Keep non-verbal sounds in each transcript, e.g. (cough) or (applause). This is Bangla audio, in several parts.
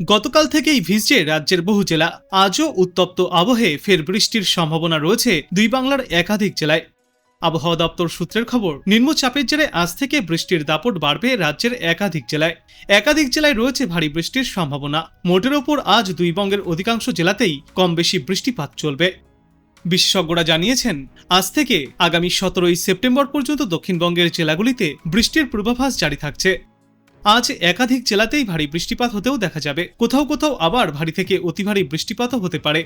গতকাল থেকেই ভিজছে রাজ্যের বহু জেলা। আজও উত্তপ্ত আবহে ফের বৃষ্টির সম্ভাবনা রয়েছে দুই বাংলার একাধিক জেলায়। আবহাওয়া দপ্তর সূত্রের খবর, নিম্নচাপের জেরে আজ থেকে বৃষ্টির দাপট বাড়বে রাজ্যের একাধিক জেলায়। একাধিক জেলায় রয়েছে ভারী বৃষ্টির সম্ভাবনা। মোটের ওপর আজ দুই বঙ্গের অধিকাংশ জেলাতেই কম বেশি বৃষ্টিপাত চলবে। বিশেষজ্ঞরা জানিয়েছেন, আজ থেকে আগামী সতেরোই সেপ্টেম্বর পর্যন্ত দক্ষিণবঙ্গের জেলাগুলিতে বৃষ্টির পূর্বাভাস জারি থাকছে। আজ একাধিক জেলাতেই ভারী বৃষ্টিপাত হতেও দেখা যাবে। কোথাও কোথাও আবার ভারী থেকে অতি ভারী বৃষ্টিপাতও হতে পারে।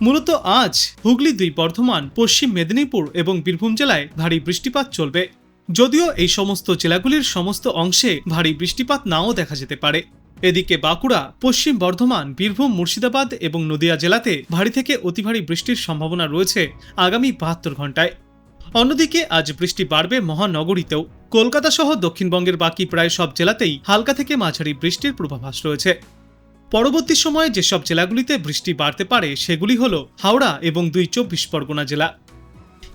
মূলত আজ হুগলি, দুই বর্ধমান, পশ্চিম মেদিনীপুর এবং বীরভূম জেলায় ভারী বৃষ্টিপাত চলবে। যদিও এই সমস্ত জেলাগুলির সমস্ত অংশে ভারী বৃষ্টিপাত নাও দেখা যেতে পারে। এদিকে বাঁকুড়া, পশ্চিম বর্ধমান, বীরভূম, মুর্শিদাবাদ এবং নদিয়া জেলাতে ভারী থেকে অতি ভারী বৃষ্টির সম্ভাবনা রয়েছে আগামী বাহাত্তর ঘন্টায় অন্যদিকে আজ বৃষ্টি বাড়বে মহানগরীতেও। কলকাতা সহ দক্ষিণবঙ্গের বাকি প্রায় সব জেলাতেই হালকা থেকে মাঝারি বৃষ্টির পূর্বাভাস রয়েছে। পরবর্তী সময়ে যেসব জেলাগুলিতে বৃষ্টি বাড়তে পারে, সেগুলি হল হাওড়া এবং দুই চব্বিশ পরগনা জেলা।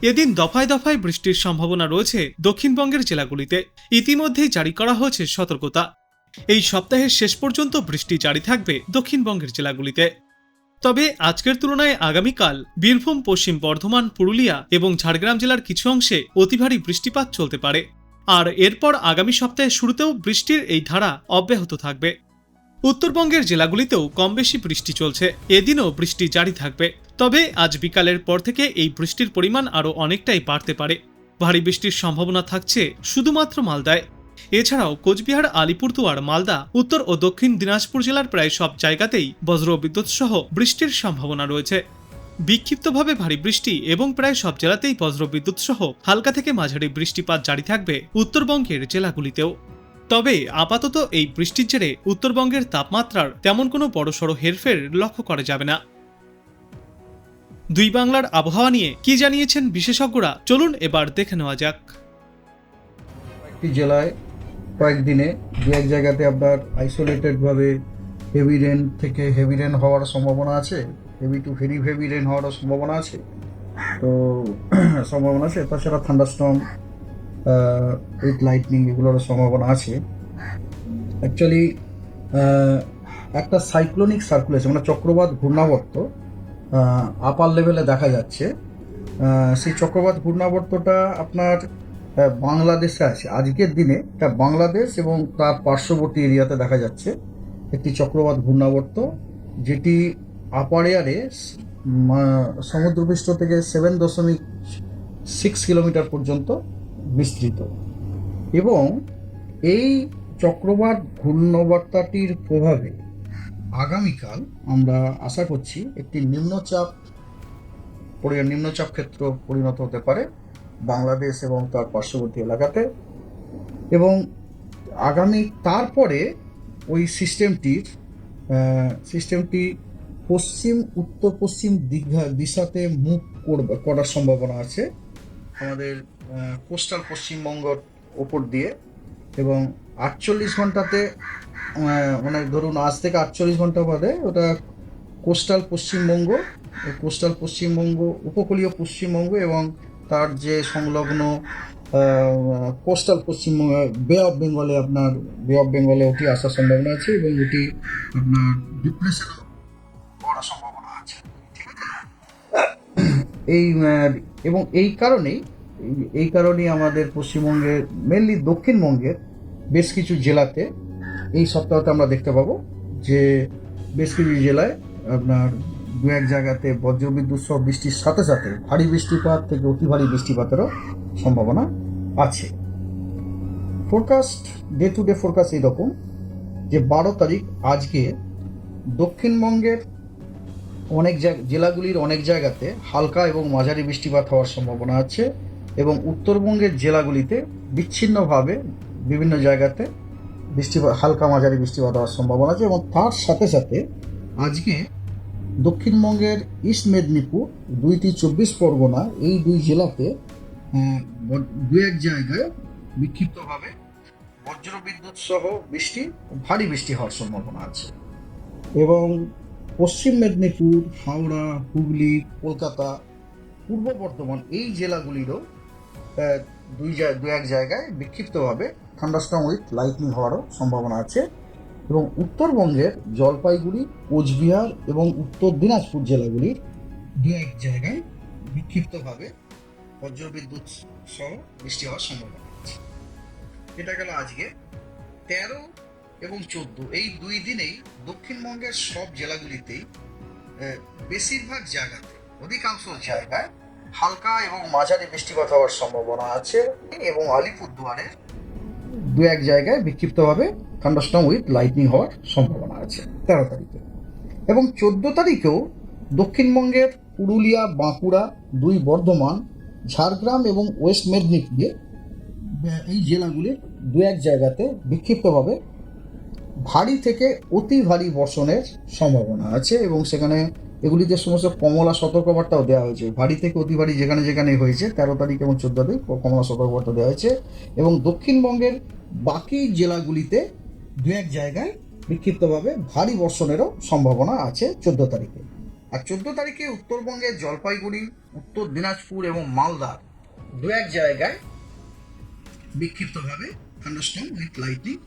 এদিন দফায় দফায় বৃষ্টির সম্ভাবনা রয়েছে দক্ষিণবঙ্গের জেলাগুলিতে। ইতিমধ্যেই জারি করা হয়েছে সতর্কতা। এই সপ্তাহের শেষ পর্যন্ত বৃষ্টি জারি থাকবে দক্ষিণবঙ্গের জেলাগুলিতে। তবে আজকের তুলনায় আগামীকাল বীরভূম, পশ্চিম বর্ধমান, পুরুলিয়া এবং ঝাড়গ্রাম জেলার কিছু অংশে অতি ভারী বৃষ্টিপাত চলতে পারে। আর এরপর আগামী সপ্তাহের শুরুতেও বৃষ্টির এই ধারা অব্যাহত থাকবে। উত্তরবঙ্গের জেলাগুলিতেও কম বেশি বৃষ্টি চলছে। এদিনও বৃষ্টি জারি থাকবে। তবে আজ বিকালের পর থেকে এই বৃষ্টির পরিমাণ আরও অনেকটাই বাড়তে পারে। ভারী বৃষ্টির সম্ভাবনা থাকছে শুধুমাত্র মালদায়। এছাড়াও কোচবিহার, আলিপুরদুয়ার, মালদা, উত্তর ও দক্ষিণ দিনাজপুর জেলার প্রায় সব জায়গাতেই বজ্র বিদ্যুৎ সহ বৃষ্টির সম্ভাবনা রয়েছে। বিক্ষিপ্তভাবে ভারী বৃষ্টি এবং প্রায় সব জেলাতেই বজ্র বিদ্যুৎ সহ হালকা থেকে মাঝারি বৃষ্টিপাত জারি থাকবে উত্তরবঙ্গের জেলাগুলিতেও। তবে আপাতত এই বৃষ্টির জেরে উত্তরবঙ্গের তাপমাত্রার তেমন কোনো বড়সড় হেরফের লক্ষ্য করা যাবে না। দুই বাংলার আবহাওয়া নিয়ে কি জানিয়েছেন বিশেষজ্ঞরা? চলুন এবার দেখে নেওয়া যাক। একটি জেলায় কয়েকদিনে দু এক জায়গাতে আপনার আইসোলেটেডভাবে হেভি রেন থেকে হেভি রেন হওয়ার সম্ভাবনা আছে? Heavy to very heavy rain হওয়ারও সম্ভাবনা আছে? তো (clears throat) সম্ভাবনা আছে। তাছাড়া থান্ডারস্টর্ম উইথ লাইটনিং এগুলোরও সম্ভাবনা আছে। অ্যাকচুয়ালি একটা সাইক্লোনিক সার্কুলেশন মানে চক্রবাত ঘূর্ণাবর্ত আপার লেভেলে দেখা যাচ্ছে। সেই চক্রবাত ঘূর্ণাবর্তটা আপনার বাংলাদেশে আছে। আজকের দিনে এটা বাংলাদেশ এবং তার পার্শ্ববর্তী এরিয়াতে দেখা যাচ্ছে একটি চক্রবাত ঘূর্ণাবর্ত, যেটি আপার এয়ারে সমুদ্রপৃষ্ঠ থেকে সেভেন দশমিক সিক্স কিলোমিটার পর্যন্ত বিস্তৃত। এবং এই চক্রবাত ঘূর্ণবার্তাটির প্রভাবে আগামীকাল আমরা আশা করছি একটি নিম্নচাপ নিম্নচাপ ক্ষেত্র পরিণত হতে পারে। বাংলাদেশ এবং তার পার্শ্ববর্তী এলাকাতে। এবং আগামী তারপরে ওই সিস্টেমটির সিস্টেমটি পশ্চিম, উত্তর পশ্চিম দিঘা, দিশাতে মুখ করবে, করার সম্ভাবনা আছে। আমাদের কোস্টাল পশ্চিমবঙ্গর ওপর দিয়ে। এবং আটচল্লিশ ঘন্টাতে মানে ধরুন আজ থেকে আটচল্লিশ ঘণ্টা বাদে ওটা কোস্টাল পশ্চিমবঙ্গ কোস্টাল পশ্চিমবঙ্গ, উপকূলীয় পশ্চিমবঙ্গ এবং তার যে সংলগ্ন কোস্টাল পশ্চিমবঙ্গ বে অফ বেঙ্গলে আপনার, বে অফ বেঙ্গলে ওটি আসার সম্ভাবনা আছে এবং ওটি আপনার ডিপ্রেশন সম্ভাবনা আছে। এই এবং এই কারণেই এই কারণেই আমাদের পশ্চিমবঙ্গের মেনলি দক্ষিণবঙ্গের বেশ কিছু জেলাতে এই সপ্তাহতে আমরা দেখতে পাবো যে বেশ কিছু জেলায় আপনার দু এক জায়গাতে বজ্রবিদ্যুৎ সহ বৃষ্টির সাথে সাথে ভারী বৃষ্টিপাত থেকে অতি ভারী বৃষ্টিপাতেরও সম্ভাবনা আছে। Forecast day to day forecast এইরকম যে বারো তারিখ আজকে দক্ষিণবঙ্গের অনেক জায়গা, জেলাগুলির অনেক জায়গাতে হালকা এবং মাঝারি বৃষ্টিপাত হওয়ার সম্ভাবনা আছে এবং উত্তরবঙ্গের জেলাগুলিতে বিচ্ছিন্নভাবে বিভিন্ন জায়গাতে বৃষ্টিপাত, হালকা মাঝারি বৃষ্টিপাত হওয়ার সম্ভাবনা আছে এবং তার সাথে সাথে আজকে দক্ষিণবঙ্গের ইস্ট মেদিনীপুর, দুইটি চব্বিশ পরগনা, এই দুই জেলাতে দু এক জায়গায় বিক্ষিপ্তভাবে বজ্রবিদ্যুৎ সহ বৃষ্টি, ভারী বৃষ্টি হওয়ার সম্ভাবনা আছে। এবং পশ্চিম মেদিনীপুর, হাওড়া, হুগলি, কলকাতা, পূর্ব বর্ধমান এই জেলাগুলিরও দুই দু এক জায়গায় বিক্ষিপ্তভাবে থান্ডারস্টর্ম উইথ লাইটনিং হওয়ারও সম্ভাবনা আছে। এবং উত্তরবঙ্গের জলপাইগুড়ি, কোচবিহার এবং উত্তর দিনাজপুর জেলাগুলির দু এক জায়গায় বিক্ষিপ্তভাবে বজ্রবিদ্যুৎ সহ বৃষ্টি হওয়ার সম্ভাবনা আছে এটা গেল আজকে তেরো এবং চোদ্দ। এই দুই দিনেই দক্ষিণবঙ্গের সব জেলাগুলিতেই বেশিরভাগ জায়গাতে, অধিকাংশ জায়গায় হালকা এবং মাঝারি বৃষ্টিপাত হওয়ার সম্ভাবনা আছে। এবং আলিপুরদুয়ারের দু এক জায়গায় বিক্ষিপ্তভাবে থান্ডারস্টর্ম উইথ লাইটনিং হওয়ার সম্ভাবনা আছে, তেরো তারিখে। এবং চোদ্দ তারিখেও দক্ষিণবঙ্গের পুরুলিয়া, বাঁকুড়া দুই বর্ধমান, ঝাড়গ্রাম এবং ওয়েস্ট মেদিনীপুরে এই জেলাগুলির দু এক জায়গাতে বিক্ষিপ্তভাবে ভারী থেকে অতি ভারী বর্ষণের সম্ভাবনা আছে এবং সেখানে এগুলিতে সমস্ত কমলা সতর্কবার্তাও দেওয়া হয়েছে। ভারী থেকে অতি ভারী যেখানে যেখানে হয়েছে, তেরো তারিখ এবং চোদ্দ তারিখ কমলা সতর্কবার্তা দেওয়া হয়েছে এবং দক্ষিণবঙ্গের বাকি জেলাগুলিতে দু এক জায়গায় বিক্ষিপ্তভাবে ভারী বর্ষণেরও সম্ভাবনা আছে চোদ্দ তারিখে। আর চোদ্দ তারিখে উত্তরবঙ্গের জলপাইগুড়ি, উত্তর দিনাজপুর এবং মালদা দু এক জায়গায় বিক্ষিপ্তভাবে থান্ডারস্টর্ম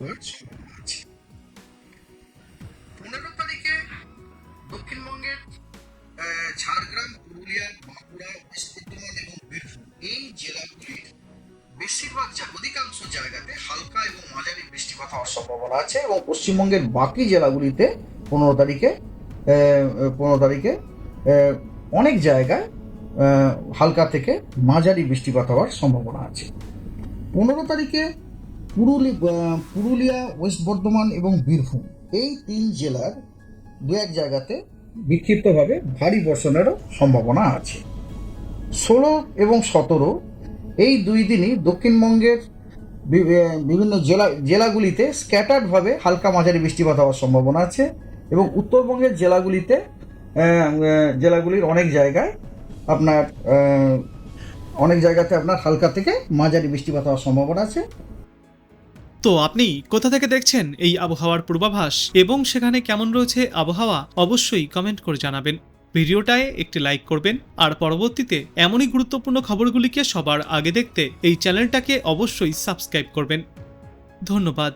উইথ সম্ভাবনা আছে। বেশিরভাগ অধিকাংশ জায়গাতে হালকা এবং মাঝারি বৃষ্টিপাত হওয়ার সম্ভাবনা আছে এবং পশ্চিমবঙ্গের বাকি জেলাগুলিতে পনেরো তারিখে পনেরো তারিখে অনেক জায়গায় হালকা থেকে মাঝারি বৃষ্টিপাত হওয়ার সম্ভাবনা আছে। পনেরো তারিখে পুরুলি- পুরুলিয়া, ওয়েস্ট বর্ধমান এবং বীরভূম এই তিন জেলার দু এক জায়গাতে বিক্ষিপ্তভাবে ভারী বর্ষণেরও সম্ভাবনা আছে। ষোলো এবং সতেরো এই দুই দিনই দক্ষিণবঙ্গের বিভিন্ন জেলা, জেলাগুলিতে স্ক্যাটার্ডভাবে হালকা মাঝারি বৃষ্টিপাত হওয়ার সম্ভাবনা আছে এবং উত্তরবঙ্গের জেলাগুলিতে জেলাগুলির অনেক জায়গায় আপনার অনেক জায়গাতে আপনার হালকা থেকে মাঝারি বৃষ্টিপাত হওয়ার সম্ভাবনা আছে। তো আপনি কোথা থেকে দেখছেন এই আবহাওয়ার পূর্বাভাস এবং সেখানে কেমন রয়েছে আবহাওয়া অবশ্যই কমেন্ট করে জানাবেন। ভিডিওটায় একটি লাইক করবেন। আর পরবর্তীতে এমনই গুরুত্বপূর্ণ খবরগুলিকে সবার আগে দেখতে এই চ্যানেলটাকে অবশ্যই সাবস্ক্রাইব করবেন। ধন্যবাদ।